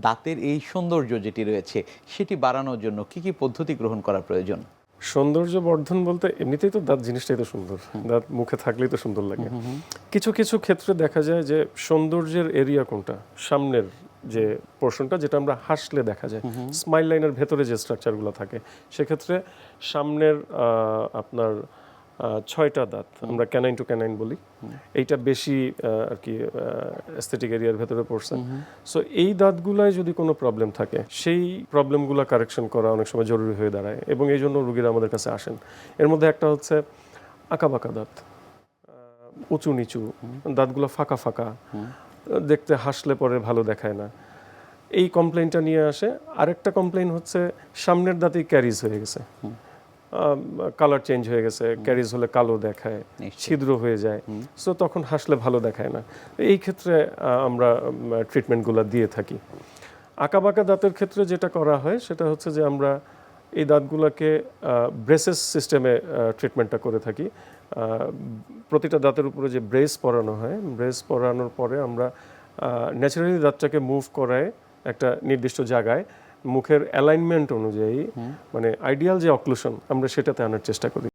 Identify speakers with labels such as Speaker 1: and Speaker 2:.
Speaker 1: দাঁতের এই সৌন্দর্য যেটি রয়েছে সেটি বাড়ানোর জন্য কি কি পদ্ধতি গ্রহণ করা প্রয়োজন?
Speaker 2: সৌন্দর্য বর্ধন বলতে এমনিতেই তো দাঁত জিনিসটাই তো সুন্দর। দাঁত মুখে থাকলেই তো সুন্দর লাগে। কিছু কিছু ক্ষেত্রে দেখা যায় যে সৌন্দর্যের এরিয়া কোনটা? সামনের যে পোর্শনটা যেটা আমরা হাসলে দেখা যায়। স্মাইল লাইনের ভেতরে যে স্ট্রাকচারগুলো থাকে সেক্ষেত্রে সামনের আহ, আপনার ছয়টা দাঁত আমরা ক্যানাইন টু ক্যানাইন বলি। এইটা বেশি আর কি এস্থেটিক এরিয়ার ভেতরে পড়ছে। সো এই দাঁতগুলায় যদি কোনো প্রবলেম থাকে সেই প্রবলেমগুলো কারেকশন করা অনেক সময় জরুরি হয়ে দাঁড়ায় এবং এই জন্য রুগীরা আমাদের কাছে আসেন। এর মধ্যে একটা হচ্ছে আঁকাবাঁকা দাঁত উঁচু নিচু দাঁতগুলো ফাঁকা ফাঁকা দেখতে হাসলে পরে ভালো দেখায় না। এই কমপ্লেনটা নিয়ে আসে। আরেকটা কমপ্লেন হচ্ছে সামনের দাঁতেই ক্যারিজ হয়ে গেছে। কালার চেঞ্জ হয়ে গেছে ক্যারিজ হলে কালো দেখায় ছিদ্র হয়ে যায়। সো তখন হাসলে ভালো দেখায় না। এই ক্ষেত্রে আমরা ট্রিটমেন্টগুলো দিয়ে থাকি। আঁকাবাঁকা দাঁতের ক্ষেত্রে যেটা করা হয় সেটা হচ্ছে যে আমরা এই দাঁতগুলোকে ব্রেসেস সিস্টেমে ট্রিটমেন্টটা করে থাকি। প্রতিটা দাঁতের উপরে যে ব্রেস পরানো হয় ব্রেস পরানোর পরে আমরা ন্যাচারালি দাঁতটাকে মুভ করায় একটা নির্দিষ্ট জায়গায়। মুখের অ্যালাইনমেন্ট অনুযায়ী মানে আইডিয়াল যে অক্লুশন আমরা সেটাতে আনার চেষ্টা করি।